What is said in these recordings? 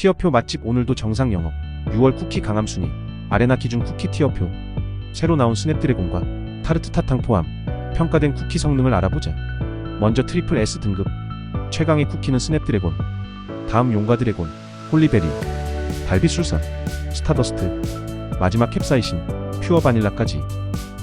티어표 맛집 오늘도 정상 영업. 6월 쿠키 강함 순위. 아레나 기준 쿠키 티어표. 새로 나온 스냅드래곤과 타르트 타탕 포함. 평가된 쿠키 성능을 알아보자. 먼저 트리플 S 등급. 최강의 쿠키는 스냅드래곤. 다음 용과 드래곤. 홀리베리. 달빛술사. 스타더스트. 마지막 캡사이신. 퓨어 바닐라까지.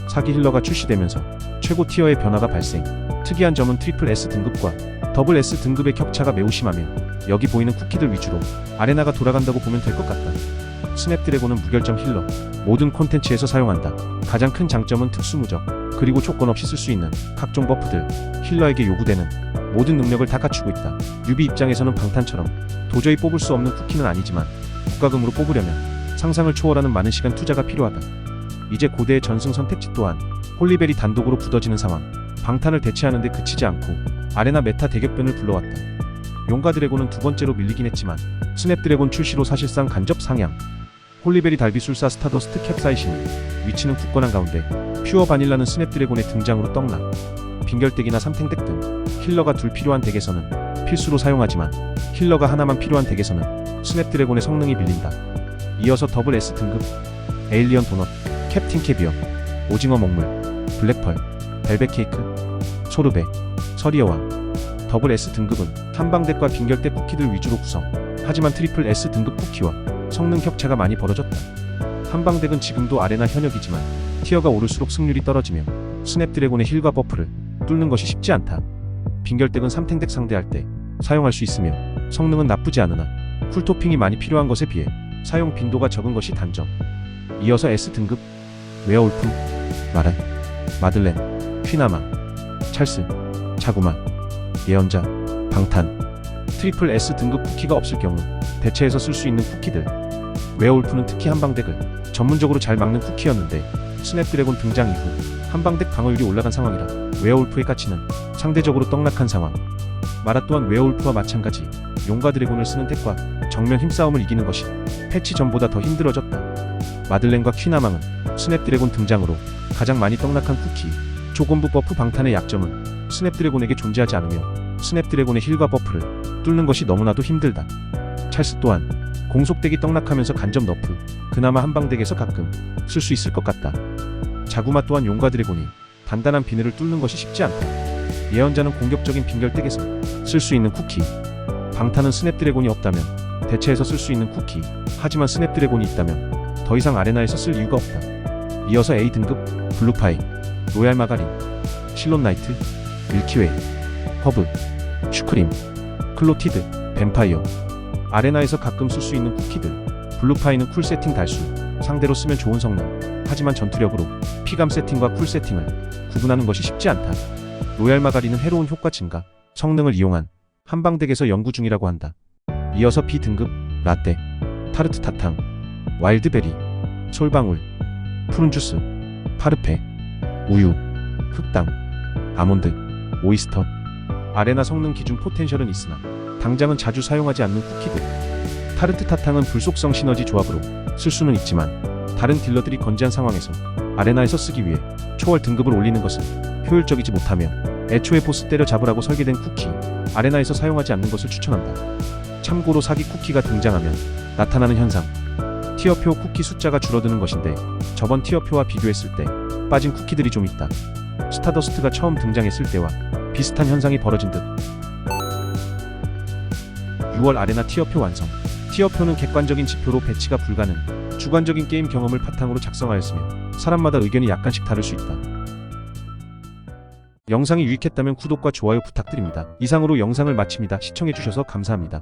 사기 힐러가 출시되면서 최고 티어의 변화가 발생. 특이한 점은 트리플 S 등급과 더블 S 등급의 격차가 매우 심하며 여기 보이는 쿠키들 위주로 아레나가 돌아간다고 보면 될 것 같다. 스냅드래곤은 무결점 힐러, 모든 콘텐츠에서 사용한다. 가장 큰 장점은 특수무적, 그리고 조건 없이 쓸 수 있는 각종 버프들, 힐러에게 요구되는 모든 능력을 다 갖추고 있다. 뉴비 입장에서는 방탄처럼 도저히 뽑을 수 없는 쿠키는 아니지만 국가금으로 뽑으려면 상상을 초월하는 많은 시간 투자가 필요하다. 이제 고대의 전승 선택지 또한 홀리벨이 단독으로 굳어지는 상황, 방탄을 대체하는데 그치지 않고 아레나 메타 대격변을 불러왔다. 용가 드래곤은 두 번째로 밀리긴 했지만 스냅 드래곤 출시로 사실상 간접 상향. 홀리베리 달비술사 스타더스트 캡사이신이 위치는 굳건한 가운데 퓨어 바닐라는 스냅 드래곤의 등장으로 떡락. 빙결덱이나 삼탱덱 등 힐러가 둘 필요한 덱에서는 필수로 사용하지만 힐러가 하나만 필요한 덱에서는 스냅 드래곤의 성능이 밀린다. 이어서 더블 S 등급, 에일리언 도넛, 캡틴 캐비어, 오징어 먹물, 블랙펄, 벨벳 케이크, 소르베, 서리어왕, 더블 S 등급은 한방덱과 빙결덱 쿠키들 위주로 구성. 하지만 트리플 S 등급 쿠키와 성능 격차가 많이 벌어졌다. 한방덱은 지금도 아레나 현역이지만 티어가 오를수록 승률이 떨어지며 스냅드래곤의 힐과 버프를 뚫는 것이 쉽지 않다. 빙결덱은 3탱덱 상대할 때 사용할 수 있으며 성능은 나쁘지 않으나 쿨토핑이 많이 필요한 것에 비해 사용 빈도가 적은 것이 단점. 이어서 S 등급 웨어울프, 마란, 마들렌, 퀴나마, 찰스, 자구마, 예언자, 방탄, 트리플 S 등급 쿠키가 없을 경우 대체해서 쓸 수 있는 쿠키들. 웨어울프는 특히 한방덱을 전문적으로 잘 막는 쿠키였는데 스냅드래곤 등장 이후 한방덱 방어율이 올라간 상황이라 웨어울프의 가치는 상대적으로 떡락한 상황. 마라 또한 웨어울프와 마찬가지 용과 드래곤을 쓰는 덱과 정면 힘싸움을 이기는 것이 패치 전보다 더 힘들어졌다. 마들렌과 퀴나망은 스냅드래곤 등장으로 가장 많이 떡락한 쿠키. 조건부 버프 방탄의 약점은 스냅드래곤에게 존재하지 않으며 스냅드래곤의 힐과 버프를 뚫는 것이 너무나도 힘들다. 찰스 또한 공속덱이 떡락하면서 간접 너프, 그나마 한방덱에서 가끔 쓸 수 있을 것 같다. 자구마 또한 용과 드래곤이 단단한 비늘을 뚫는 것이 쉽지 않다. 예언자는 공격적인 빙결덱에서 쓸 수 있는 쿠키. 방탄은 스냅드래곤이 없다면 대체해서 쓸 수 있는 쿠키. 하지만 스냅드래곤이 있다면 더 이상 아레나에서 쓸 이유가 없다. 이어서 A 등급, 블루파이, 로얄 마가린, 실론 나이트, 밀키웨이, 허브, 슈크림, 클로티드, 뱀파이어. 아레나에서 가끔 쓸 수 있는 쿠키들. 블루파이는 쿨 세팅 달수, 상대로 쓰면 좋은 성능. 하지만 전투력으로 피감 세팅과 쿨 세팅을 구분하는 것이 쉽지 않다. 로얄 마가린은 해로운 효과 증가, 성능을 이용한 한방덱에서 연구 중이라고 한다. 이어서 B 등급, 라떼, 타르트 타탕, 와일드베리, 솔방울, 푸른 주스, 파르페, 우유, 흑당, 아몬드, 오이스터. 아레나 성능 기준 포텐셜은 있으나 당장은 자주 사용하지 않는 쿠키들. 타르트 타탕은 불속성 시너지 조합으로 쓸 수는 있지만 다른 딜러들이 건재한 상황에서 아레나에서 쓰기 위해 초월 등급을 올리는 것은 효율적이지 못하며 애초에 보스 때려 잡으라고 설계된 쿠키 아레나에서 사용하지 않는 것을 추천한다. 참고로 사기 쿠키가 등장하면 나타나는 현상 티어표 쿠키 숫자가 줄어드는 것인데 저번 티어표와 비교했을 때 빠진 쿠키들이 좀 있다. 스타더스트가 처음 등장했을 때와 비슷한 현상이 벌어진 듯. 6월 아레나 티어표 완성. 티어표는 객관적인 지표로 배치가 불가능. 주관적인 게임 경험을 바탕으로 작성하였으며 사람마다 의견이 약간씩 다를 수 있다. 영상이 유익했다면 구독과 좋아요 부탁드립니다. 이상으로 영상을 마칩니다. 시청해주셔서 감사합니다.